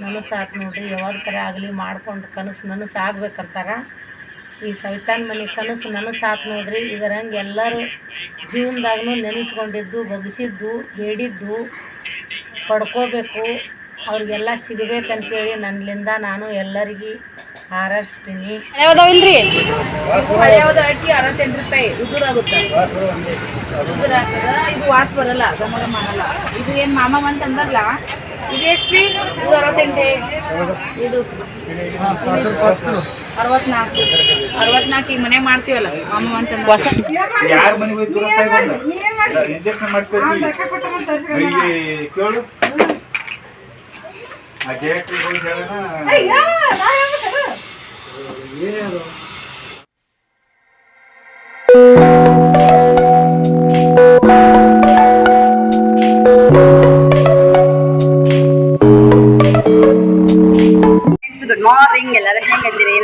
ನನಸು ಆತು ನೋಡ್ರಿ ಯಾವಾಗ ಥರ ಆಗಲಿ ಮಾಡ್ಕೊಂಡು ಕನಸು ನನಸು ಆಗ್ಬೇಕಂತಾರ. ಈ ಸವಿತಾನ್ ಮನೆ ಕನಸು ನನಸು ಆತು ನೋಡ್ರಿ ಇದರಂಗೆ ಎಲ್ಲರೂ ಜೀವನದಾಗೂ ನೆನೆಸ್ಕೊಂಡಿದ್ದು ಬಗ್ಸಿದ್ದು ಬೇಡಿದ್ದು ಪಡ್ಕೋಬೇಕು ಅವ್ರಿಗೆಲ್ಲ ಸಿಗಬೇಕಂತೇಳಿ ನನ್ನಿಂದ ನಾನು ಎಲ್ಲರಿಗೆ ಹಾರೈಸ್ತೀನಿ. ಇಲ್ರಿ ಅಕ್ಕಿ ಅರವತ್ತೆಂಟು ರೂಪಾಯಿ ಉದುರಾಗುತ್ತೆ ಆಗುತ್ತೆ. ಉದುರ್ ಆಗ್ತದ ಇದು ವಾಸ್ ಬರಲ್ಲ ಗಮ ಮಾಡಲ್ಲ. ಇದು ಏನು ಮಾಮ ಅಂತ ಅಂದರ್ಲ ಇದು ಎಷ್ಟು ಇದು ಅರವತ್ತೆಂಟು. ಇದು ಅರವತ್ನಾಲ್ಕು. ಅರವತ್ನಾಲ್ಕು ಈಗ ಮನೆ ಮಾಡ್ತೀವಲ್ಲ ಅಮ್ಮ ಅಂತ ಯಾರು ಹೊಸ ಯಾರ ಮನೆಗೆ ಇಂಜೆಕ್ಷನ್ ಮಾಡ್ತೀವಿ ಕೇಳು. ಆ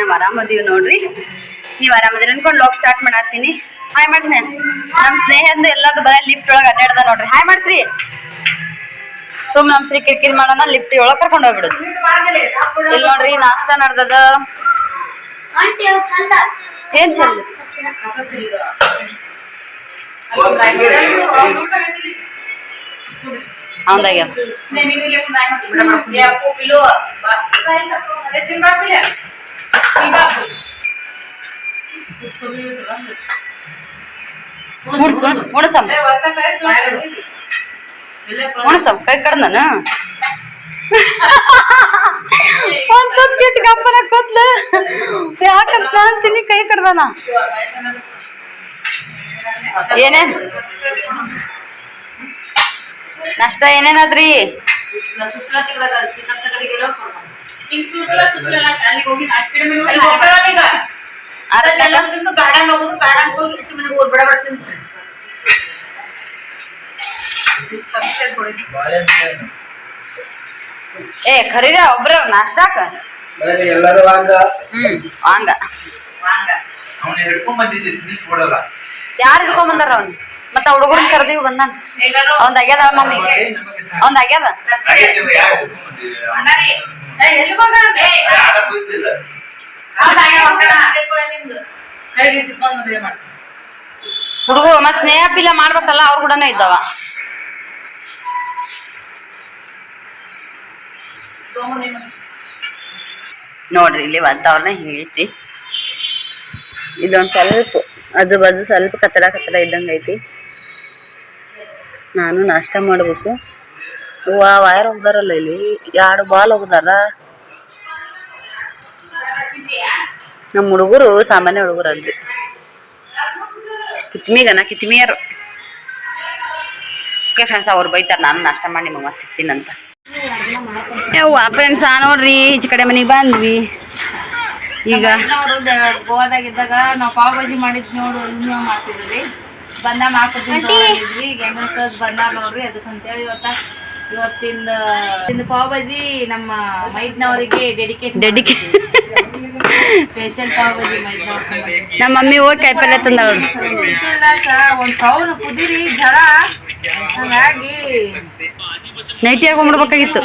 ನಾವು ಆರಾಮದೀವಿ ನೋಡ್ರಿ. ನೀವು ಆರಾಮದಿರಿ ಅನ್ಕೊಂಡು ಲೋಕ್ ಸ್ಟಾರ್ಟ್ ಮಾಡತ್ತೀನಿ. ಹಾಯ್ ಮಾಡ್ಸಿ ನಮ್ಮ ಸ್ನೇಹದ ಎಲ್ಲಾದ್ರು ಬರ ಲಿಫ್ಟ್ ಒಳಗೆ ಅಡ್ಡಾಡ್ದ ನೋಡ್ರಿ. ಹಾಯ್ ಮಾಡ್ಸ್ರಿ. ಸುಮ್ ನಮ್ ಶ್ರೀ ಕಿರಿಕಿರಿ ಮಾಡೋಣ ಲಿಫ್ಟ್ ಒಳಗೆ ಕರ್ಕೊಂಡು ಹೋಗ್ಬಿಡುದು. ಇಲ್ಲಿ ನೋಡ್ರಿ, ನಾಷ್ಟ ನಡ್ದದ. ಏನ್ ಚಂದ? ಅವಂದಾಗ್ಯ? ಮುಡ್ಸಮ್ ಕೈ ಕಡ್ದನ ಒಂದ್ ತುತ್ತಿಟ್ಟು ಗಪ್ಪನ ಕೂತ್ಲು. ಯಾಕಂತ ಕೈ ಕಡ್ದಾನ. ಏನೇನ್ ನಾಷ್ಟ ಏನೇನದ್ರಿ? ಏ ಖರೀದ ಒಬ್ರ ನಾಷ್ಟಾಕ ಎಲ್ಲರೂ ವಾಂಗ. ಹ್ಮ್ ವಾಂಗ. ಅವನು ಹಿಡ್ಕೊಂಡ್ ಬಂದಿದ್ದೆ ತಿನ್ನಿಸ್ಕೊಡಲ್ಲ ಯಾರು ಹಿಡ್ಕೊಂಡ್ ಬಂದಾರ ಅವ್ನ್? ಮತ್ತ ಹುಡುಗರನ್ ಕರ್ದೀವಿ ಬಂದಾನ. ಅವಂದ್ ಆಗ್ಯದ ಮಮ್ಮಿ? ಅವಂದ್ ಆಗ್ಯದ? ಹುಡುಗ ಮತ್ ಸ್ನೇಹ ಪಿಲ್ಲ ಮಾಡ್ಬೇಕಲ್ಲ, ಅವ್ರ ಕೂಡನೇ ಇದ್ದಾವ. ನೋಡ್ರಿ, ಇಲ್ಲಿ ವಾತಾವರಣ ಹಿಂಗೈತಿ? ಇದೊಂದ್ ಸ್ವಲ್ಪ ಆಜು ಬಾಜು ಸ್ವಲ್ಪ ಕಚಡ ಕಚಡ ಇದ್ದಂಗ ಐತಿ ನಾನು ನಾಷ್ಟ ಮಾಡಬೇಕು. ವಾ ವಯರ್ ಹೋಗ್ದಾರಲ್ಲ ಇಲ್ಲಿ. ಎರಡು ಬಾಲ್ ಹೋಗ್ದಾರ. ನಮ್ಮ ಹುಡುಗರು ಸಾಮಾನ್ಯ ಹುಡುಗರು ಅಲ್ರಿ ಕಿತ್ಮಿಗನ ಕಿತ್ಮಿಯರು. ಓಕೆ ಫ್ರೆಂಡ್ಸ್ ಅವ್ರು ಬೈತಾರೆ, ನಾನು ನಾಷ್ಟ ಮಾಡಿ ನಿಮಗೆ ಮತ್ತೆ ಸಿಗ್ತೀನಂತ ಯವ್ವ ಫ್ರೆಂಡ್ಸ್ ನೋಡ್ರಿ, ಈಚೆ ಕಡೆ ಮನೆಗೆ ಬಂದ್ವಿ. ಈಗ ಗೋವಾದಾಗಿದ್ದಾಗ ನಾವು ಪಾವ್ ಭಾಜಿ ಮಾಡಿದ್ವಿ ನೋಡು ಮಾಡ್ತಿದ್ರಿ ಬಂದ ಮಾಡ್ಕೊಡ್ತೀನಿ ಈಗ ಹೆಂಗ ಸರ್ ಬಂದಾರ ನೋಡ್ರಿ ಅದಕ್ಕಂತೇಳಿ ಇವತ್ತ ಇವತ್ತಿನ ಇಂದು ಪಾವ್ ಬಾಜಿ ನಮ್ಮ ಮೈದ್ನವರಿಗೆ dedicate dedicate special pav bhaji ನಮ್ಮ ಮಮ್ಮಿ ಹೋಗಿ ಕಾಯಿಪಲ್ಲೆ ತಂದವ್ರು. ಒಂದ್ ಸಾವಿರ ಕುದಿರಿ ಜರ. ಹಂಗಾಗಿ ನೈಟಿ ಹಾಕೊಂಡ್ಬಿಡ್ಬೇಕಾಗಿತ್ತು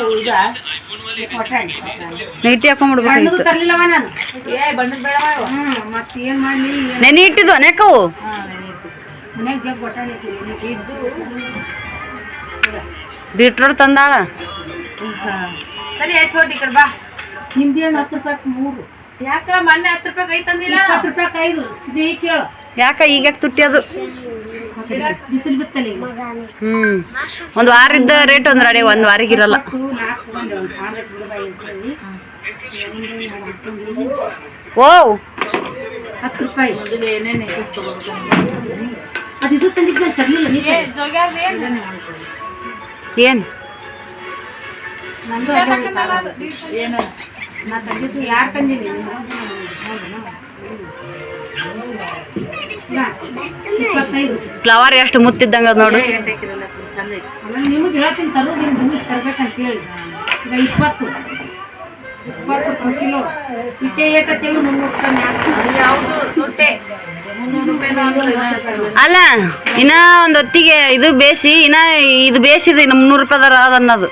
ನೈಟಿ ಹಾಕೊಂಡ್ಬಿಡ್ಬೇಕಾಗಿತ್ತು ಏ ಬಣ್ಣದ ಬೇಡವ ಮತ್ತೆ ಏನ್ ಮಾಡ್ಲಿ? ನೆನೆ ಇಟ್ಟಿದ್ವು ಹಾ ಮನ್ಯಾಗ ಜಗ್ ಬಟಾಣಿ ಇಟ್ಟಿವಿ ಇದ್ದು ಬೀಟ್ರೋಟ್ ತಂದಾಳ? ಸರಿ ಎಷ್ಟು ಈ ಕಡೆ ಬಾ. ನಿಂಬೆ ಹಣ್ಣು ಹತ್ತು ರೂಪಾಯಿ ಮೂರು. ಯಾಕ ಮೊನ್ನೆ ಹತ್ತು ರೂಪಾಯಿ ಕೈ ತಂದಿಲ್ಲ? ಹತ್ತು ರೂಪಾಯಿ ಐದು. ಸ್ನೇಹಿ ಕೇಳು. ಯಾಕ ಈಗ ಯಾಕೆ ತುಟ್ಟಿ ಅದು? ಬಿಸಿಲು ಬಿತ್ತಲ್ಲ ಈಗ. ಹ್ಮ್. ಒಂದ್ ಇದ್ದ ರೇಟ್ ಒಂದ್ ಅಡೆ ಒಂದ್ ವಾರಿಗೆ ಇರಲ್ಲ. ಓ! ಹತ್ತು ರೂಪಾಯಿ. ಮೊದಲು ಏನೇನು ಅದು ಇದು ತಂದಿದ್ದೆ ತರಲಿಲ್ಲ ಏನ್? ನಂದು ಏನು? ನಾ ತಂದಿದ್ದು ಯಾರು ತಂದಿನಿ ಇಪ್ಪತ್ತೈದು. ಫ್ಲವರ್ ಎಷ್ಟು ಮುತ್ತಿದ್ದಂಗ ನೋಡು. ನಿಮಗೆ ಹೇಳ್ತೀನಿ ತರೋದು ನಿಮ್ಗೆ ಭೂಮಿಸ್ ತರ್ಬೇಕಂತ ಹೇಳಿ. ಈಗ ಇಪ್ಪತ್ತು. ಇಪ್ಪತ್ತು ಕಿಲೋ ಇಟ್ಟೆ ಏಟ ಮುನ್ನೂರು ಯಾವುದು? ತುಟ್ಟೆ. ಅಲ್ಲ ಇನ್ನ ಒಂದ್ ಹೊತ್ತಿಗೆ ಇದು ಬೇಸಿ ಇನ್ನ ಇದು ಬೇಸಿದ್ರೆ ನಮ್ಮ ಮುನ್ನೂರು ರೂಪಾಯಿ ಅದ ಅನ್ನೋದು.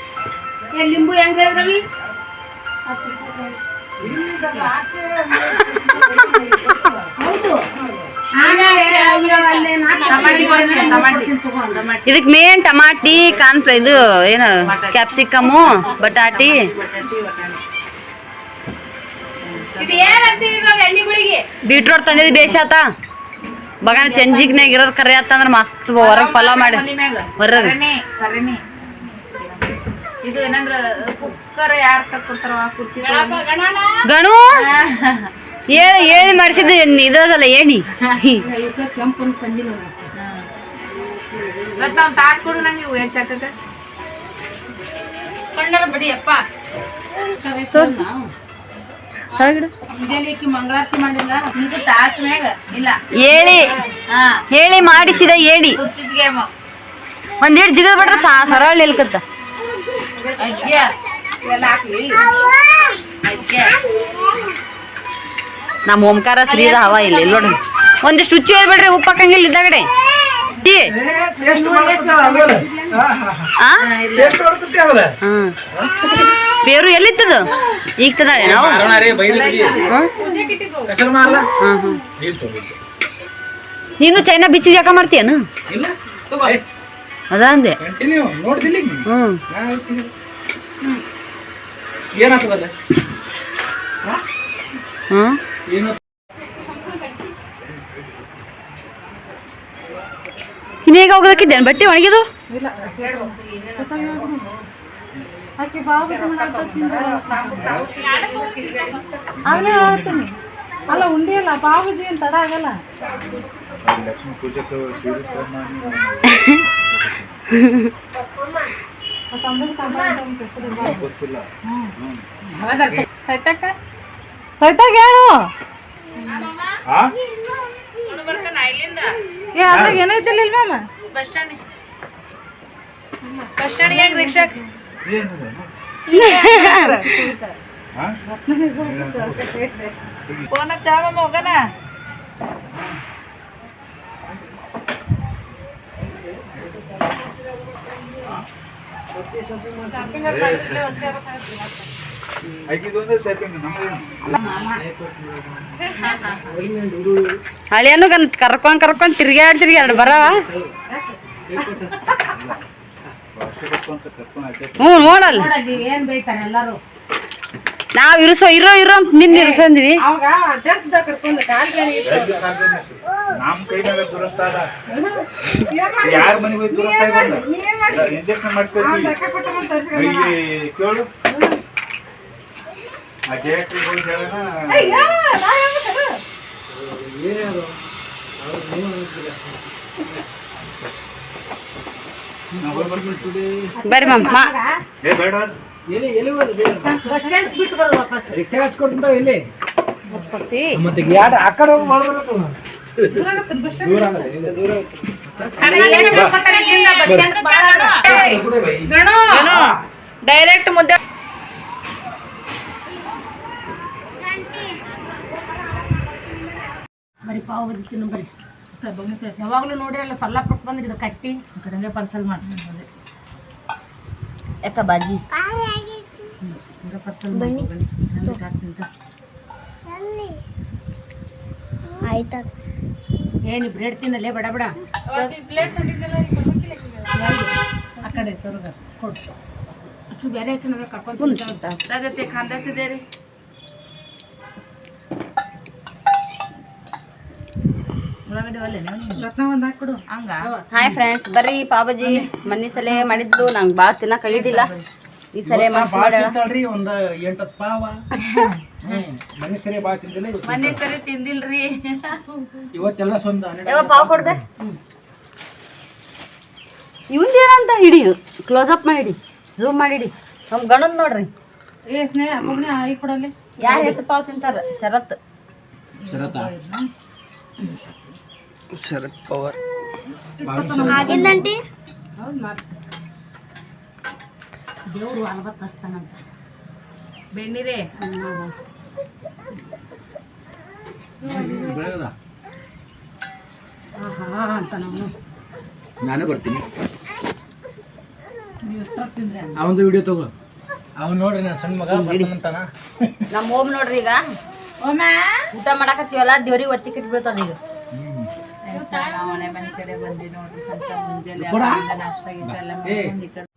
ಇದಕ್ ಮೇನ್ ಟಮಾಟಿ ಕಾನ್ಫ್ಲ ಇದು ಏನು ಕ್ಯಾಪ್ಸಿಕಮು ಬಟಾಟಿ. ಬೀಟ್ರೋಟ್ ತಂದಿದ್ ಬೇಷಾತ? ಬಗಾನ ಚಂಜಿಗ್ನಾಗ ಇರೋದ್ ಕರೆ ಆತಂದ್ರ ಮಸ್ತ್ ಹೊರಗ್ ಪಲಾವ್ ಮಾಡಿ. ಹೊರಗ್ ಕರೆನೆ ಕರೆನೆ ಇದು ಏನಂದ್ರ ಕುಕ್ಕರ್ ಯಾರು ತಕ್ಕೊಡ್ತಾರ ಕುರ್ಚಿ ಗಣು? ಏನ್ ಏಣಿ ಮಾಡಿಸಿದ್ ಇದಲ್ಲ ಏಣಿ ಕೆಂಪನ್ ಹೇಳಿ. ಹಾ. ಹೇಳಿ ಮಾಡಿಸಿದ ಹೇಳಿ. ಒಂದೇಟ್ ಜಿಗದ್ ಬಿಟ್ರೆ ಸಾ ಸರಳ ನಿಲ್ಕತ್ತ. ನಮ್ಮ ಓಂಕಾರ ಶ್ರೀದ ಹವ ಇಲ್ಲ ಇಲ್ಲ ನೋಡ್ರಿ ಒಂದಿಷ್ಟು ಹುಚ್ಚು ಹೇಳ್ಬೇಡ್ರಿ ಉಪ್ಪು ಹಾಕಂಗಿಲ್ಲ ಇದ್ದಾಗಡೆ. ಟೀ. ಹಾ. ಹ್ಮ್ ಬೇರು ಎಲ್ಲಿತ್ತದು? ಈಗ ತದಾಳೆ ನಾವು ನೀನು ಚೈನಾ ಬಿಚ್ಚಿ ಯಾಕ ಮಾಡ್ತೀಯನ? ಅದ ಅಂದೆ? ಹ್ಮ್. ಇನ್ನೇಗ ಹೋಗೋದಕ್ಕಿದ್ದೇನೆ? ಬಟ್ಟೆ ಒಣಗಿದು? ಅವನೇ ಹೇಳ್ತೀನಿ ಅಲ್ಲ ಉಂಡಿ ಅಲ್ಲ ಬಾಬುಜಿ ಏನು ತಡ ಆಗಲ್ಲ? ಲಕ್ಷ್ಮೀ ಸೈತಾಗ ಹೇಳು ಏ ಅದ್ರಾಗ ಏನೈತಿಲ್ಲ ma'am bus stand bus stand ರಿಕ್ಷಾಕ್? Phone ಚಾಮ ಹೋಗನ ಆಕಿದೊಂದೇ ಸೇರ್ಕೊಂಡು ನಮ್ದೇನು? ಹಳೆಯನ್ನು ಕರ್ಕೊಂಡ್ ಕರ್ಕೊಂಡ್ ತಿರ್ಗ್ಯಾಡ್ ತಿರ್ಗ್ಯಾಡ್ ಬರವ ಭಾಷೆ ಕರ್ಕೊಂತ ಕರ್ಕೊಂಡ್ ಆಚೆ ಹ್ಞೂ ನೋಡಲ್ಲ. ಏನ್ ಬೈತಾನೆ ಎಲ್ಲಾರು. ನಾವ್ ಇರಿಸೋ ಇರೋ ಇರೋ ಅಂತ ನಿನ್ನ ಇರಿಸಂದ್ವಿ. ಬರ್ರಿ ಮಮ್ಮ ಮಾ ಏ ಬೇಡ ಬಸ್ ಸ್ಟ್ಯಾಂಡ್ ಬಿಟ್ಟು ಬರೋದು ವಾಪಸ್ ರಿಕ್ಷಾ ಹಚ್ಕೊಡ್ತಿಂತ ಇಲ್ಲಿ ಹಚ್ಕೊಡ್ತಿ ಮತ್ತೆ ಯಾರು ಆ ಕಡೆ ಹೋಗಿ ಮಾಡ್ಬೇಕು ದೂರ ಆಗಲ್ಲ, ಇಲ್ಲ ದೂರ ಡೈರೆಕ್ಟ್ ಮುದ್ದೆ ಬರೀ ಪಾವ್ ಬಜ್ಜಿ ತಿನ್ನು ಸಿಗ್ತದೆ ಬೊಗ್ನಿಕಾಯಿ ಯಾವಾಗಲೂ ನೋಡಿರಲ್ಲ ಸೊಲ್ಲ ಪುಟ್ಟ ಬಂದ್ರೆ ಇದು ಕಟ್ಟಿ ಕಡೆಗೆ ಪಾರ್ಸಲ್ ಮಾಡ್ತೀನಿ ಯಾಕ ಬಾಜಿ? ಹಂಗೆ ಪಾರ್ಸಲ್ ಬನ್ನಿ. ಆಯ್ತಾ? ಏನು ಬ್ರೆಡ್ ತಿನ್ನಲ್ಲೇ ಬಡ ಬಡ. ಆ ಕಡೆ ಸರ್ಗ ಕೊಡು. ಬೇರೆ ಕರ್ಕೊಂಡು ಕುಂತ ರೀ. ಹಾಯ್ ಫ್ರೆಂಡ್ಸ್ ಬರ್ರಿ ಪಾಬಾಜಿ ಮನ್ನಿ ಸಲ ಮಾಡಿದ್ಲು ನಂಗೆ ಭಾಳ ತಿನ್ನಕ್ ಕೈದಿಲ್ಲ ಈ ಸಲ ಒಂದ್ ಪಾವ. ಮನೆ ಸರಿ ಭಾಳ ತಿಂದಿಲ್ಲ ಸರಿ ತಿಂದಿಲ್ರಿ. ಇವತ್ತೆಲ್ಲ ಸ್ವಂತ ಯಾವ ಪಾವ್ ಕೊಡ್ದೆ? ಇವಂದ ಹಿಡಿ ಕ್ಲೋಸ್ ಅಪ್ ಮಾಡಿಡಿ ಝೂಮ್ ಮಾಡಿಡಿ ನಮ್ಮ ನಮ್ ಗಣದ್ ನೋಡ್ರಿ. ಏ ಸ್ನೇಹ ಯಾರು ಹೆಚ್ಚು ಪಾವ್ ತಿಂತಾರ? ಶರತ್. ಆಗಿಂದಂಟಿ ಅಲ್ಬತ್ ಹಸ್ತಾನಂತ ಬೆಣ್ಣಿರೇ. ಆಹಾ ಅಂತ ನಾವು ನಾನೇ ಬರ್ತೀನಿ. ಒಂದು ವಿಡಿಯೋ ತಗೋ. ಅವ್ನು ನೋಡ್ರಿ ನನ್ನ ಸಣ್ಣ ಮಗ ಅಂತಾನ ನಮ್ಮ ಓಮ್ ನೋಡ್ರಿ ಈಗ. ಊಟ ಮಾಡಕತ್ತೀವಲ್ಲ ದೇವ್ರಿಗೆ ಒಚ್ಚಿ ಕಿಟ್ಬಿಡ್ತದ ಈಗ. ನಾವು ಮನೆ ಮನೆ ಕಡೆ ಬಂದಿ ನೋಡ್ರಿ. ಸ್ವಲ್ಪ ಮುಂಜಾನೆ ಕೊಡ. ಅವಾಗಿಂದ ನಾಷ್ಟ ಗೀಷ್ಟ ಎಲ್ಲ ಏ. ಮಾಡ್ಕೊಂಡು ಈ ಕಡೆ.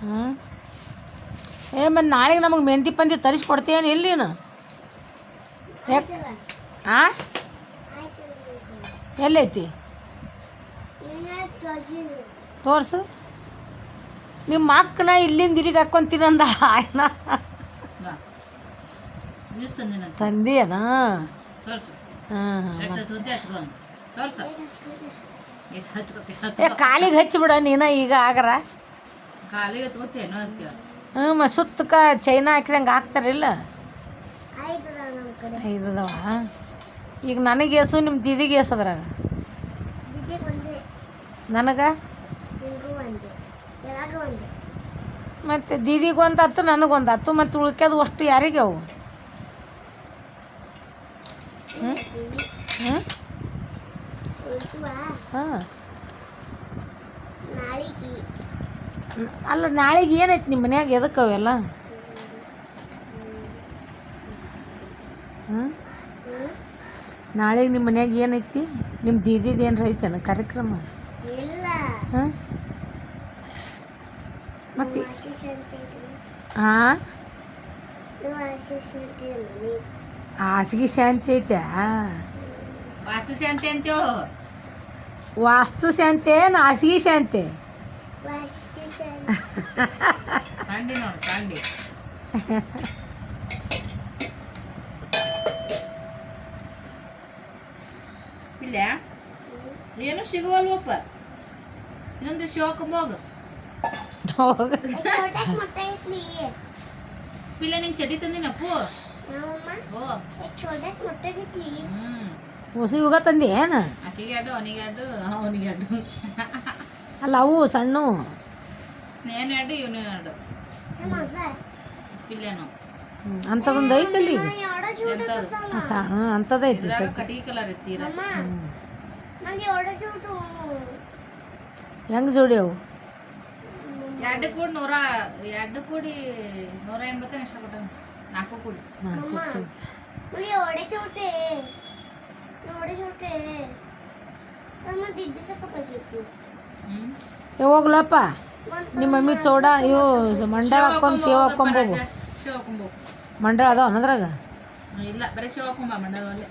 ಹ್ಞೂ ಏ ಮತ್ತು ನಾಳೆಗೆ ನಮಗೆ ಮೆಹಂದಿ ಪಂದಿ ತರಿಸ್ಕೊಡ್ತೇನು ಇಲ್ಲಿ ನೀನು? ಯಾಕೆ ಆ? ಎಲ್ಲೈತಿ? ತೋರ್ಸು. ನಿಮ್ಮ ಅಕ್ಕನ ಇಲ್ಲಿಂದ ಇಲ್ಲಿಗೆ ಹಾಕ್ಕೊಂತೀನಿ ಅಂದ ಆಯ್ನ? ತಂದಿಯನ? ಏ ಕಾಲಿಗೆ ಹಚ್ಚಿಬಿಡ ನೀನ ಈಗ ಆಗರ ಹ್ಞೂ ಮ ಸುತ್ತಕ ಚೈನಾ ಹಾಕಿದಂಗೆ ಹಾಕ್ತಾರಿಲ್ಲ ಐದದವ. ಈಗ ನನಗೆ ಎಸು ನಿಮ್ಮ ದೀದಿಗೆ ಎಸ್ ಅದ್ರಾಗ? ನನಗೆ? ಮತ್ತು ದೀದಿಗೊಂದು ಹತ್ತು ನನಗೊಂದು ಹತ್ತು ಮತ್ತು ಉಳ್ಕ್ಯದು ಅಷ್ಟು ಯಾರಿಗೆ ಅವು? ಹ್ಞೂ ಹ್ಞೂ ಹಾಂ. ಅಲ್ಲ ನಾಳೆಗೆ ಏನೈತಿ ನಿಮ್ಮ ಮನ್ಯಾಗ? ಎದಕ್ಕೆ ಅವೆಲ್ಲ? ಹ್ಞೂ ನಾಳೆಗೆ ನಿಮ್ಮ ಮನ್ಯಾಗ ಏನೈತಿ? ನಿಮ್ಮ ದೀದಿದು ಏನ್ರ ಐತೇನ? ಕಾರ್ಯಕ್ರಮ? ಹಾಂ ಮತ್ತೆ? ಹಾಂ ಹಾಸಿಗೆ ಶಾಂತಿ ಐತೆ ವಾಸು ಶಾಂತಿ ಅಂತೇಳು ವಾಸ್ತು ಶಾಂತಿ ಏನು ಹಾಸಿಗೆ ಶಾಂತಿ? ಕಂಡಿ ನೋಡು ಕಂಡಿ ಇಲ್ಲ? ಏನು ಸಿಗುವಲ್ವಪ್ಪ? ಇನ್ನೊಂದು ಶೋಕ ಹೋಗು ಪಿಲ್ಲ ನಿಂಗೆ ಚಟಿ ತಂದಿನಪ್ಪು ಹೊಸಿ ಯುಗ ತಂದಿ ಏನು? ಆಕೆಗೆ ಅಡ್ಡು ಅವನಿಗೆ ಅಡ್ಡು ಅವನಿಗೆ ಅಡ್ಡು. ಅಲ್ಲ ಅವು ಸಣ್ಣ. ಸ್ನೇಹನ ಅಡ್ಡು ಇವನು ಅಡ್ಡು. ಪಿಲ್ಲೇನು. ಅಂಥದೊಂದು ಐತಲ್ಲಿ? ಅಂಥದ್ದು ಐತಿ ಕಟಿಗೆ ಕಲರ್ ಹೆಂಗೆ ಜೋಡಿ ಅವು? ಎರಡು ಕೂಡಿ ನೂರ ಎರಡು ಕೂಡಿ ನೂರ ಎಂಬತ್ತೇನು ಇಷ್ಟಪಟ್ಟ ನಾಲ್ಕು ಕೂಡಿ. ಹ್ಮ್. ಏ ಹೋಗ್ಲಪ್ಪ. ನಿಮ್ಮ ಮಮ್ಮಿ ಚೌಡ ಇವು ಮಂಡಳ ಹಾಕೊಂಡು ಸೇವ್ ಹೋಗು. ಶಿವ ಹಾಕೊಂಬೋ ಮಂಡಳ ಅದಾವ ಅನ್ನದ್ರಾಗ ಇಲ್ಲ ಬರೀ ಶಿವ ಹಾಕೊಂಬ ಮಂಡಲವಲ್ಲೇ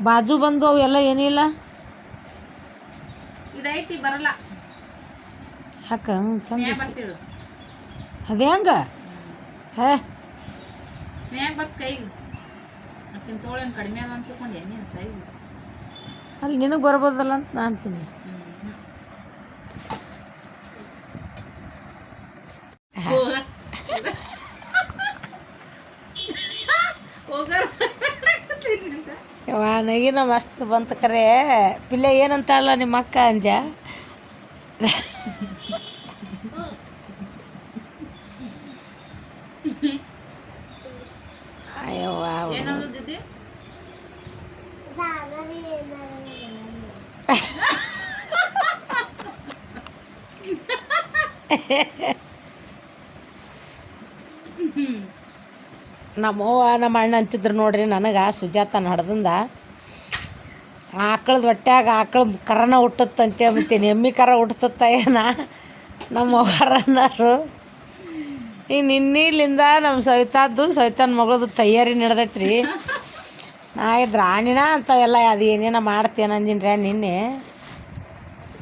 ಬಾಜು ಬಂದು ಅವೆಲ್ಲ ಎಲ್ಲ ಏನಿಲ್ಲ? ಇದೈತಿ ಬರಲ್ಲ. ಹಾಕ ಚಂದ ಸ್ನೇಹ ಐತಿ. ಬರ್ತಿದ್ರು ಅದೇ ಹಂಗ? ಹೇ. ಸ್ನೇಹ ಬರ್ತ ಕೈಗೆ ಅಕ್ಕಿನ ತೋಳೇನು ಕಡಿಮೆ ಅದ ಅಂತ ತಿಳ್ಕೊಂಡೆ ನೀನು ಸೈಜ್ ಅಲ್ಲಿ ನಿನಗೆ ಬರ್ಬೋದಲ್ಲ ಅಂತ ನಾನು ಅಂತೀನಿ ಹೋಗ ಯವ್ವ ನಗಿನ ಮಸ್ತ್ ಬಂತ ಕರೆ. ಪಿಲ್ಲೆ ಏನಂತ ಅಲ್ಲ ನಿಮ್ಮ ಅಕ್ಕ ಅಂದ್ಯ? ಅಯ್ಯವ್ವ ನಮ್ಮವ್ವ ನಮ್ಮ ಅಣ್ಣ ಅಂತಿದ್ರು ನೋಡ್ರಿ ನನಗೆ ಸುಜಾತ ನಡ್ದಿಂದ. ಆಕಳದ ಹೊಟ್ಯಾಗ ಆಕಳ ಕರನ ಹುಟ್ಟುತ್ತೆ ಅಂತ ಮತ್ತೀನಿ ಎಮ್ಮಿ ಕರ ಹುಟ್ಟುತ್ತ ಏನ? ನಮ್ಮ ಅವ್ವಾರನ್ನರು ಈಗ ನಿನ್ನಿಲಿಂದ ನಮ್ಮ ಸವಿತಾದ್ದು ಸವಿತಾನ ಮಗಳದು ತಯಾರಿ ನಡೆದೈತೆ ರೀ ನಾ ಇದ್ರ ಆನಿನ ಅಂಥವೆಲ್ಲ ಅದು ಏನೇನ ಅಂದಿನ್ರಿ ನಿನ್ನೆ.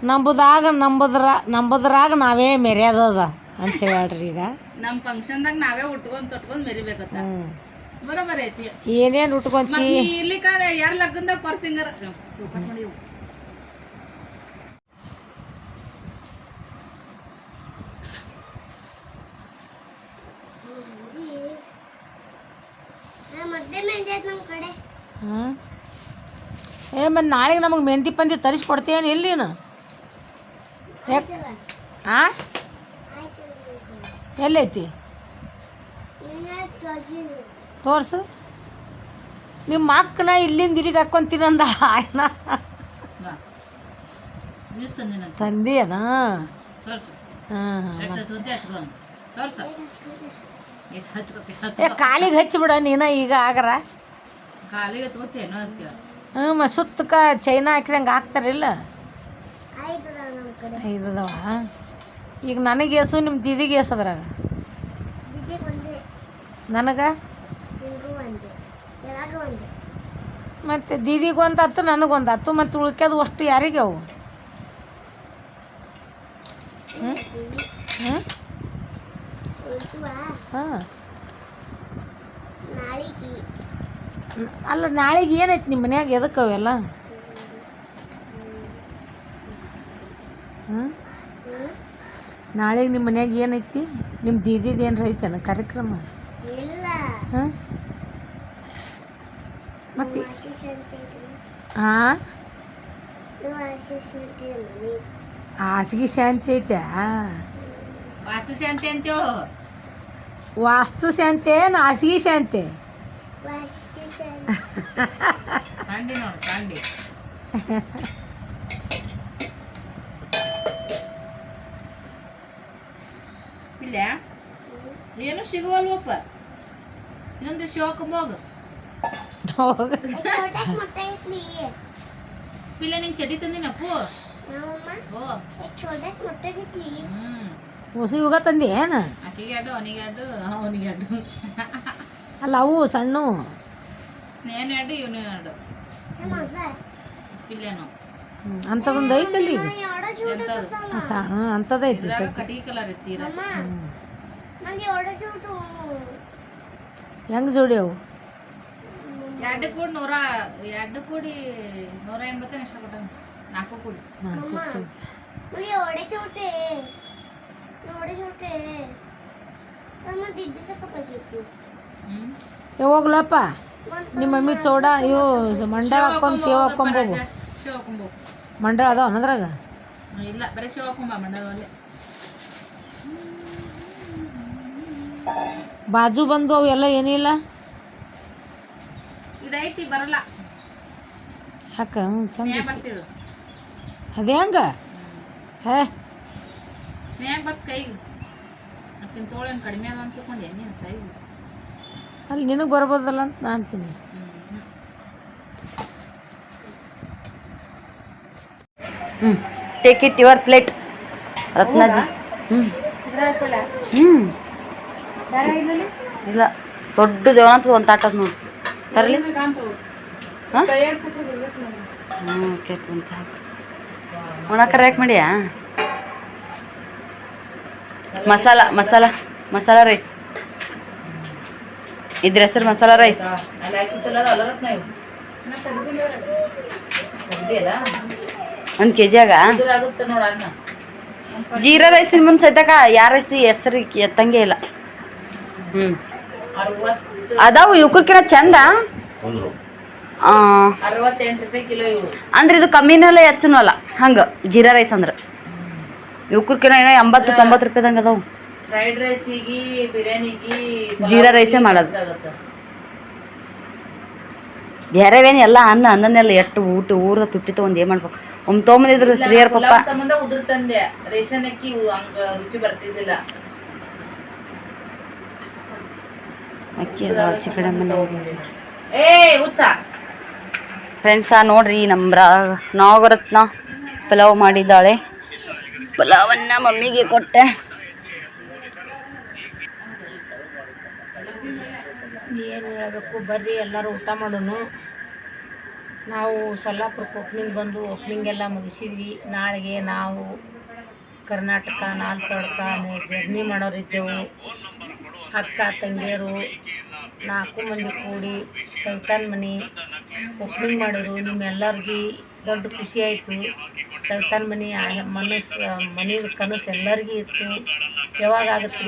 ನಂಬುದಾಗ ನಂಬುದ್ರ ನಂಬುದ್ರಾಗ ನಾವೇ ಮೆರೆಯೋದದ ಅಂತ ಹೇಳ್ರಿ ಈಗ. ನಮ್ಮ ಫಂಕ್ಷನ್ದಾಗ ನಾವೇ ಉಟ್ಕೊಂಡು ತೊಟ್ಕೊಂಡು ಮೆರಿಬೇಕು ಹ್ಞೂ ಬರೋಬರ್ ಐತಿ. ಏನೇನು ಉಟ್ಕೊಂತಿ? ಇಲ್ಲಿ ಕಾಲ ಯಾರ ಲಗ್ನದಾಗ ಪರ್ಸಿಂಗರ್ ಹ್ಞೂ ಏ ಮತ್ತು ನಾಳೆಗೆ ನಮಗೆ ಮೆಹಂದಿ ಪಂದಿ ತರಿಸಿ ಕೊಡ್ತೀಯೇನು ಇಲ್ಲಿ ನೀನು? ಯಾಕೆ ಆ? ಎಲ್ಲೈತಿ? ತೋರ್ಸು. ನಿಮ್ಮ ಅಕ್ಕನ ಇಲ್ಲಿಂದ ಇಲ್ಲಿಗೆ ಹಾಕ್ಕೊಂತೀನಂದ ಆಯ್ನ? ತಂದಿಯನ? ಹಾಂ ಏ ಕಾಲಿಗೆ ಹಚ್ಚಿಬಿಡ ನೀನ ಈಗ ಆಗರ ಕಾಲಿಗೆ ಹಚ್ಕೊತೇನೋ ಅದಕ್ಕೆ. ಹ್ಞೂ ಮ ಸುತ್ತಕ ಚೈನಾ ಹಾಕಿದಂಗೆ ಹಾಕ್ತಾರಿಲ್ಲ ಐದದವ. ಅದಾವ ಈಗ ನನಗೆ ಎಸು ನಿಮ್ಮ ದೀದಿಗೆ ಎಸ್ ಅದ್ರಾಗ. ನನಗೆ? ಮತ್ತು ದೀದಿಗೊಂದು ಹತ್ತು ನನಗೊಂದು ಹತ್ತು ಮತ್ತು ಉಳ್ಕ್ಯದು ಅಷ್ಟು ಯಾರಿಗೆ ಅವು? ಹ್ಞೂ ಹ್ಞೂ ಹಾಂ. ಅಲ್ಲ ನಾಳೆಗೆ ಏನೈತಿ ನಿಮ್ಮ ಮನ್ಯಾಗ ಎದಕ್ಕೆ ಅವೆಲ್ಲ? ಹ್ಞೂ ನಾಳೆಗೆ ನಿಮ್ಮ ಮನ್ಯಾಗ ಏನೈತಿ? ನಿಮ್ಮ ದೀದಿದು ಏನ್ರ ಐತೇನ ಕಾರ್ಯಕ್ರಮ? ಹಾಂ? ಮತ್ತೆ? ಹಾಂ ಹಾಸಿಗೆ ಶಾಂತಿ ಐತೆ. ವಾಸು ಶಾಂತಿ ಅಂತೇಳು ವಾಸ್ತು ಶಾಂತಿ ಏನು ಹಾಸಿಗೆ ಶಾಂತಿ? ಕಂಡಿ ನೋಡು ಕಂಡಿ ಇಲ್ಲ? ಏನು ಸಿಗುವಲ್ವಪ್ಪ? ಇನ್ನೊಂದು ಶಿವಕಂಬೋಗ ಹೋಗ. ಪಿಲ್ಲ ನಿಂಗೆ ಚಡಿ ತಂದಿನಪ್ಪು ಹೊಸ ಯುಗ ತಂದಿ ಏನು? ಆಕೆಗೆ ಅಡ್ಡು ಅವನಿಗೆ ಅಡ್ಡು ಅವನಿಗೆ ಅಡ್ಡು. ಅಲ್ಲ ಅವು ಸಣ್ಣ. ಸ್ನೇಹನ ಅಡ್ಡು ಇವನು ಅಡ್ಡು. ಪಿಲ್ಲೇನು. ಅಂಥದೊಂದು ಐತಲ್ಲಿ. ಅಂಥದ್ದು ಐತಿ ಕಟಿಗೆ ಕಲರ್ ಇತ್ತೀರ. ಹೆಂಗೆ ಜೋಡಿ ಅವು? ಎರಡು ಕೂಡಿ ನೂರ ಎರಡು ಕೂಡಿ ನೂರ ಎಂಬತ್ತೇನು ಇಷ್ಟ ಕೊಟ್ಟ ನಾಲ್ಕು ಕೂಡಿ. ಹೋಗ್ಲಪ್ಪ. ನಿಮ್ಮ ಮಮ್ಮಿ ಚೌಡ ಇವು ಮಂಡಳ ಹಾಕೊಂಡು ಸೇವ್ ಹಾಕೊಂಬೋಗು ಹೋಗು. ಮಂಡಳ ಅದಾವ ಅನ್ನದ್ರಾಗ ಇಲ್ಲ ಬರೀ ಶಿವಕುಂಬ ಮಂಡಲವಲ್ಲೇ ಬಾಜು ಬಂದು ಅವು ಎಲ್ಲ ಏನಿಲ್ಲ? ಇದೈತಿ ಬರಲ್ಲ. ಹಾಕ ಹ್ಞೂ ಚಂದ ಬರ್ತಿದ್ರು ಅದೇ ಹಂಗ? ಹೇ. ಸ್ನೇಹ ಬರ್ತ ಕೈಗೆ ಅಕ್ಕಿನ ತೋಳೇನು ಕಡಿಮೆ ಅದ ಅಂತ ತಿಳ್ಕೊಂಡೆ ನೀನು ಸೈಜ್ ಅಲ್ಲಿ ನಿನಗೆ ಬರ್ಬೋದಲ್ಲ ಅಂತ ನಾ ಅಂತೀನಿ. ಹ್ಞೂ take it your plate Ratnaji. ಹ್ಞೂ ಹ್ಞೂ ಇಲ್ಲ ದೊಡ್ಡ ದೇವನಂತ ಒಂದು ತಾಟ ಅದ ನೋಡಿ. ತರಲಿ. ಹಾಂ? ಹ್ಞೂ ಕೇಟ್ ಬಂತ ಒಣಕರ ಯಾಕೆ ಮಾಡಿಯಾ? ಮಸಾಲ ಮಸಾಲ ಮಸಾಲ ರೈಸ್ ಇದ್ರ ಹೆಸರು ಮಸಾಲ ರೈಸ್ ಒಂದು ಕೆ ಜಿಯಾಗ ಜೀರಾ ರೈಸ್ ನಿಮ್ಮ ಸದ್ಯಕ ಯಾರ ರೈಸ್ ಹೆಸರು ಎತ್ತಂಗೆ ಇಲ್ಲ. ಹ್ಞೂ ಅರವತ್ತು ಅದಾವು ಇವಕ್ಕಿನ ಚಂದ? ಅಂದ್ರೆ ಇದು ಕಮ್ಮಿನಲ್ಲ ಹೆಚ್ಚನೂ ಅಲ್ಲ. ಹಂಗ ಜೀರಾ ರೈಸ್ ಅಂದ್ರೆ. ಇವಕ್ಕಿನ ಏನೋ ಎಂಬತ್ತು ತೊಂಬತ್ತು ರೂಪಾಯಿದಂಗೆ ಅದಾವು. ಫ್ರೈಡ್ ರೈಸಿಗೆ ಬಿರಿಯಾನಿಗೆ ಜೀರಾ ರೈಸೇ ಮಾಡೋದು. ಬೇರೆವೇನು ಎಲ್ಲ ಅನ್ನ ಅನ್ನನೆಲ್ಲ ಎಷ್ಟು ಊಟ ಊರ ತುಟ್ಟಿ ತಗೊಂಡು ಏನು ಮಾಡ್ಬೇಕು? ಒಮ್ಮೆ ತೊಗೊಂಬಂದಿದ್ರು ಶ್ರೀಯರ್ ಪಪ್ಪ ಸಂಬಂಧ ಉದುರು ತಂದೆ. ರೇಷನ್ ಅಕ್ಕಿ ರುಚಿ ಬರ್ತಿದ್ದಿಲ್ಲ. ಅಕ್ಕಿ ಅದ ಆಚೆ ಕಡೆ ಮನೆ ಫ್ರೆಂಡ್ಸ ನೋಡ್ರಿ ನಮ್ಮ ನಾಗರತ್ನ ಪಲಾವ್ ಮಾಡಿದ್ದಾಳೆ. ಪಲಾವನ್ನ ಮಮ್ಮಿಗೆ ಕೊಟ್ಟೆ. ಏನು ಹೇಳಬೇಕು ಬರ್ರಿ ಎಲ್ಲರೂ ಊಟ ಮಾಡೋನು. ನಾವು ಸೊಲ್ಲಾಪುರಕ್ಕೆ ಓಪ್ನಿಂಗ್ ಬಂದು ಓಪ್ನಿಂಗ್ ಎಲ್ಲ ಮುಗಿಸಿದ್ವಿ. ನಾಳೆಗೆ ನಾವು ಕರ್ನಾಟಕ ನಾಲ್ಕು ಜರ್ನಿ ಮಾಡೋರಿದ್ದೆವು ಅಕ್ಕ, ತಂಗಿಯರು ನಾಲ್ಕು ಮಂದಿ ಕೂಡಿ ಸೌತಾನ್ ಮನೆ ಓಪನಿಂಗ್ ಮಾಡಿದ್ರು. ನಿಮ್ಮೆಲ್ಲರಿಗೆ ದೊಡ್ಡ ಖುಷಿ ಆಯಿತು. ಸೌತಾನ್ ಮನೆ ಮನಸ್ಸು ಮನೇದು ಕನಸು ಎಲ್ಲರಿಗೂ ಇತ್ತು. ಯಾವಾಗ ಆಗತ್ತೆ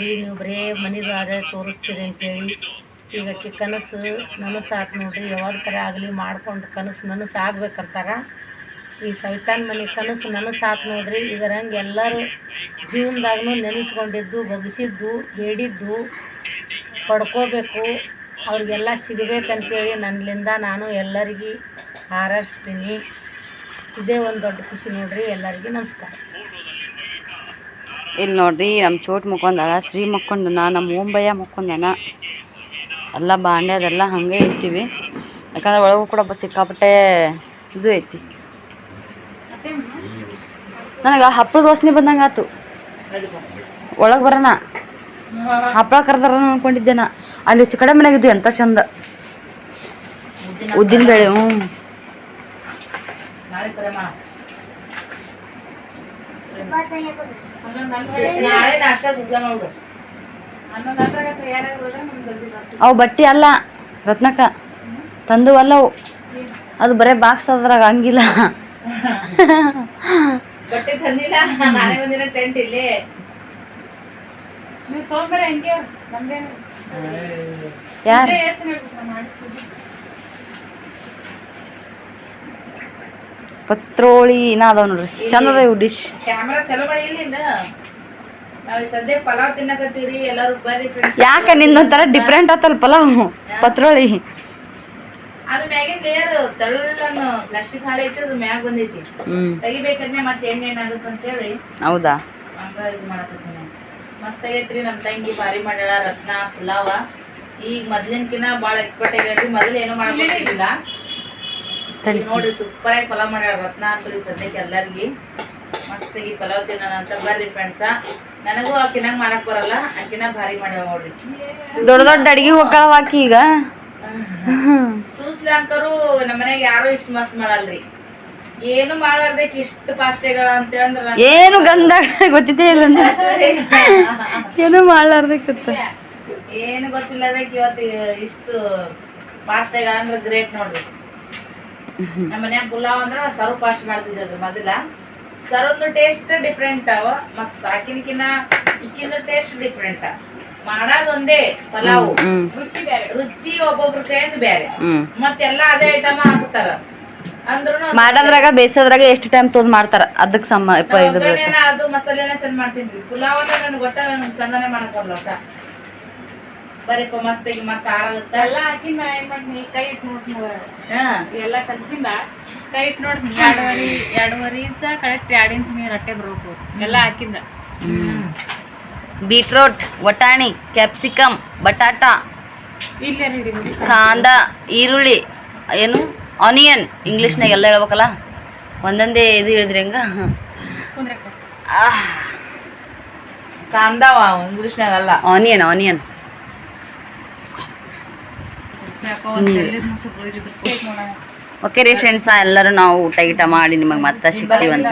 ರೀ ನೀವು ಬರೇ ಮನೆದಾರೆ ತೋರಿಸ್ತೀರಿ ಅಂತೇಳಿ. ಈಗ ಕನಸು ನನಸು ಆತು ನೋಡ್ರಿ. ಯಾವಾಗ ಕರೆ ಆಗಲಿ ಮಾಡ್ಕೊಂಡು ಕನಸು ಮನಸ್ಸು ಆಗ್ಬೇಕಂತಾರ ಈ ಸೈತಾನ್ ಮನೆ ಕನಸು ನನಸು ಆತು ನೋಡ್ರಿ. ಇದರಂಗೆ ಎಲ್ಲರೂ ಜೀವನದಾಗೂ ನೆನೆಸ್ಕೊಂಡಿದ್ದು, ಬಗ್ಸಿದ್ದು, ಬೇಡಿದ್ದು, ಪಡ್ಕೋಬೇಕು. ಅವ್ರಿಗೆಲ್ಲ ಸಿಗಬೇಕಂತೇಳಿ ನನ್ನಿಂದ ನಾನು ಎಲ್ಲರಿಗೆ ಹಾರೈಸ್ತೀನಿ. ಇದೇ ಒಂದು ದೊಡ್ಡ ಖುಷಿ ನೋಡ್ರಿ. ಎಲ್ಲರಿಗೂ ನಮಸ್ಕಾರ. ಇಲ್ಲಿ ನೋಡ್ರಿ ನಮ್ಮ ಚೋಟ್ ಮುಕ್ಕೊಂದಾಳ ಶ್ರೀ ಮಕ್ಕೊಂಡನ ನಮ್ಮ ಮುಂಬಯ್ಯ ಮುಕ್ಕೊಂದಾನ ಎಲ್ಲ ಬಾಂಡೆ ಅದೆಲ್ಲ ಹಾಗೆ ಇಟ್ಟಿವಿ. ಯಾಕಂದ್ರೆ ಒಳಗೂ ಕೂಡ ಸಿಕ್ಕಾಪಟ್ಟೆ ಇದು ಐತಿ. ನನಗೆ ಹಪ್ಪಳದ ವಾಸನೆ ಬಂದಂಗ ಆತು. ಒಳಗೆ ಬರೋಣ. ಹಪ್ಪಳ ಕರ್ದಾರ ಅನ್ಕೊಂಡಿದ್ದೆ ನಾ. ಅಲ್ಲಿ ಹೆಚ್ಚು ಕಡೆ ಇದ್ವಿ, ಎಂತ ಚಂದ. ಉದ್ದಿನ ಬೇಳೆ, ಹ್ಞೂ. ಅವು ಬಟ್ಟೆ ಅಲ್ಲ, ರತ್ನಕ್ಕ. ತಂದು ಅಲ್ಲ ಅವು ಅದು ಬರೇ ಬಾಕ್ಸ್ ಅದ್ರಾಗ ಹಂಗಿಲ್ಲ. ಬಟ್ಟೆ ತಂದಿಲ್ಲ. ನಾಳೆ ಒಂದಿನ ಟೆಂಟ್ ಇಲ್ಲಿ. ಯಾರು? ಪತ್ರೋಳಿ ಇನ್ನ ಅದಾವ ನೋಡ್ರಿ. ಚಂದ ಇವು ಡಿಶ್ ಕ್ಯಾಮ್ರಾ ಚಲೋ ಇಲ್ಲ ನಾವ್ ಸದ್ಯ ಪಲಾವ್ ತಿನ್ನಕತ್ತೀವ್ರಿ ಎಲ್ಲಾರು ಬರ್ರಿ ಯಾಕ ನಿಂದೊಂಥರ ಡಿಫ್ರೆಂಟ್ ಆತಲ್ ಪಲಾವ್? ಪತ್ರೋಳಿ. ಅದು ಮ್ಯಾಗಿನ ಲೇಯರ್ ತಳ್ಳನ್ನು ಪ್ಲಾಸ್ಟಿಕ್ ಹಾಳೆ ಐತಿ ಅದು ಮ್ಯಾಗ ಬಂದೈತಿ. ತೆಗಿಬೇಕಂದ್ರೆ ಮತ್ತೆ ಎಣ್ಣೆ ಏನಾಗುತ್ತೆ ಅಂತೇಳಿ ಹೌದಾ? ಹಂಗ ಇದು ಮಾಡಕತ್ತೀನಿ. ಮಸ್ತ್ ಆಗೈತ್ರಿ ನಮ್ಮ ತಂಗಿ ಭಾರಿ ಮಾಡ್ಯಾಳ ರತ್ನ ಪುಲಾವ. ಈಗ ಮೊದ್ಲಿನ್ಕಿನ ಭಾಳ ಎಕ್ಸ್ಪರ್ಟ್ ಆಗ್ಯಾಳ್ರಿ ಮೊದಲು ಏನೂ ಮಾಡಕ್ಕಿಲ್ಲ ಈಗ ನೋಡ್ರಿ ಸೂಪರ್ ಆಗಿ ಪಲಾವ್ ಮಾಡ್ಯಾಳ ರತ್ನ ಅಂತೂ ಸದ್ಯಕ್ಕೆ ಎಲ್ಲರಿಗೆ. ಮಸ್ತಾಗಿ ಪಲಾವ್ ತಿನ್ನೋಣ ಅಂತ. ಬರ್ರಿ ಫ್ರೆಂಡ್ಸ ನನಗೂ ಆಕಿನಾಗ ಮಾಡಕ್ ಬರಲ್ಲ ಆಕಿನ ಭಾರಿ ಮಾಡ್ಯಾವ ನೋಡ್ರಿ. ದೊಡ್ಡ ದೊಡ್ಡ ಅಡಿಗೆ ಹೋಗ್ಕಳವಾಕಿ ಈಗ. ಸೂಸ್ಲಾಂಕರು ನಮ್ಮ ಮನೆಗೆ ಯಾರು ಇಷ್ಟ ಮಸ್ತ್ ಮಾಡಲ್ರಿ. ಏನು ಮಾಡಾರ್ದಕ್ಕೆ ಇಷ್ಟು ಪಾಸ್ಟೆಗಳ ಅಂತ ಅಂದ್ರ ಏನು ಗಂಧ ಗೊತ್ತಿದ್ದೇ ಇಲ್ಲ ಏನು ಮಾಡ್ಲಾರ್ದಕ್ಕಿತ್ತ ಏನು ಗೊತ್ತಿಲ್ಲ ಅದಕ್ಕೆ ಇವತ್ತು ಇಷ್ಟು ಪಾಸ್ಟೆಗಳ ಅಂದ್ರೆ ಗ್ರೇಟ್ ನೋಡ್ರಿ. ನಮ್ಮ ಮನ್ಯಾಗ ಪುಲಾವ್ ಅಂದ್ರೆ ಸರ್ವ್ ಪಾಸ್ಟ್ ಮಾಡ್ತಿದ್ರಿ ಮೊದಲ. ಸರ್ವೊಂದು ಟೇಸ್ಟ್ ಡಿಫ್ರೆಂಟ್ ಅವ ಮತ್ತು ಆಕಿನ್ಕಿನ್ನ ಇಕ್ಕಿನ ಟೇಸ್ಟ್ ಡಿಫ್ರೆಂಟ್ ಮಾಡೋದ್ ಒಂದೇ ಪಲಾವ್ ರುಚಿ ಬೇರೆ. ರುಚಿ ಒಬ್ಬೊಬ್ರು ಕೈಯಿಂದ ಬೇರೆ. ಮತ್ತೆಲ್ಲ ಅದೇ ಐಟಮ್ ಹಾಕ್ತಾರ ಮಾಡೋದ್ರಾಗ ಬೇಯಿಸೋದ್ರಾಗ ಎಷ್ಟು ಟೈಮ್ ತೊಂದ್ ಮಾಡ್ತಾರ? ಅದಕ್ಕೆ ಸಮ ಇದು ಅದು ಮಸಾಲೆನ ಚಂದ ಮಾಡ್ತೀನಿ. ಪುಲಾವ್ ಅಂದ್ರೆ ನನ್ಗೆ ಒಟ್ಟ ನನ್ಗೆ ಚಂದನೆ ಮಾಡಕ್ ಬರಲ್ಲ ಒಟ್ಟ ಬರೀಪ್ಪ ಮಸ್ತಾಗಿ ಮತ್ತೆ ಆರಾಗುತ್ತ ಎಲ್ಲ ಹಾಕಿ ನಾ ಏನ್ ಮಾಡ್ತೀನಿ? ಕೈ ಇಟ್ಟು ನೋಡ್ತೀನಿ ಎಲ್ಲ ಕಲ್ಸಿಂದ ಕೈ ಇಟ್ಟು ನೋಡ್ತೀನಿ. ಎರಡುವರೆ ಎರಡುವರೆ ಇಂಚ ಕರೆಕ್ಟ್ ಎರಡು ಇಂಚ್ ನೀರು ಅಟ್ಟೆ ಬರ್ಬೇಕು. ಎಲ್ಲ ಹಾಕಿಂದ. ಬೀಟ್ರೋಟ್ ವಟಾಣಿ ಕ್ಯಾಪ್ಸಿಕಮ್ ಬಟಾಟಾ ಕಾಂದ ಈರುಳ್ಳಿ ಏನು ಆನಿಯನ್. ಇಂಗ್ಲೀಷ್ನಾಗ ಎಲ್ಲ ಹೇಳ್ಬೇಕಲ್ಲ? ಒಂದೊಂದೇ ಇದು ಹೇಳಿದ್ರಿ ಹಂಗ? ಕಾಂದ ಇಂಗ್ಲೀಷ್ನಾಗ ಅಲ್ಲ. Onion onion. ಓಕೆ ರೀ ಫ್ರೆಂಡ್ಸ ಎಲ್ಲರೂ ನಾವು ಊಟ ಗೀಟ ಮಾಡಿ ನಿಮಗೆ ಮತ್ತೆ ಸಿಗ್ತೀವಂತ.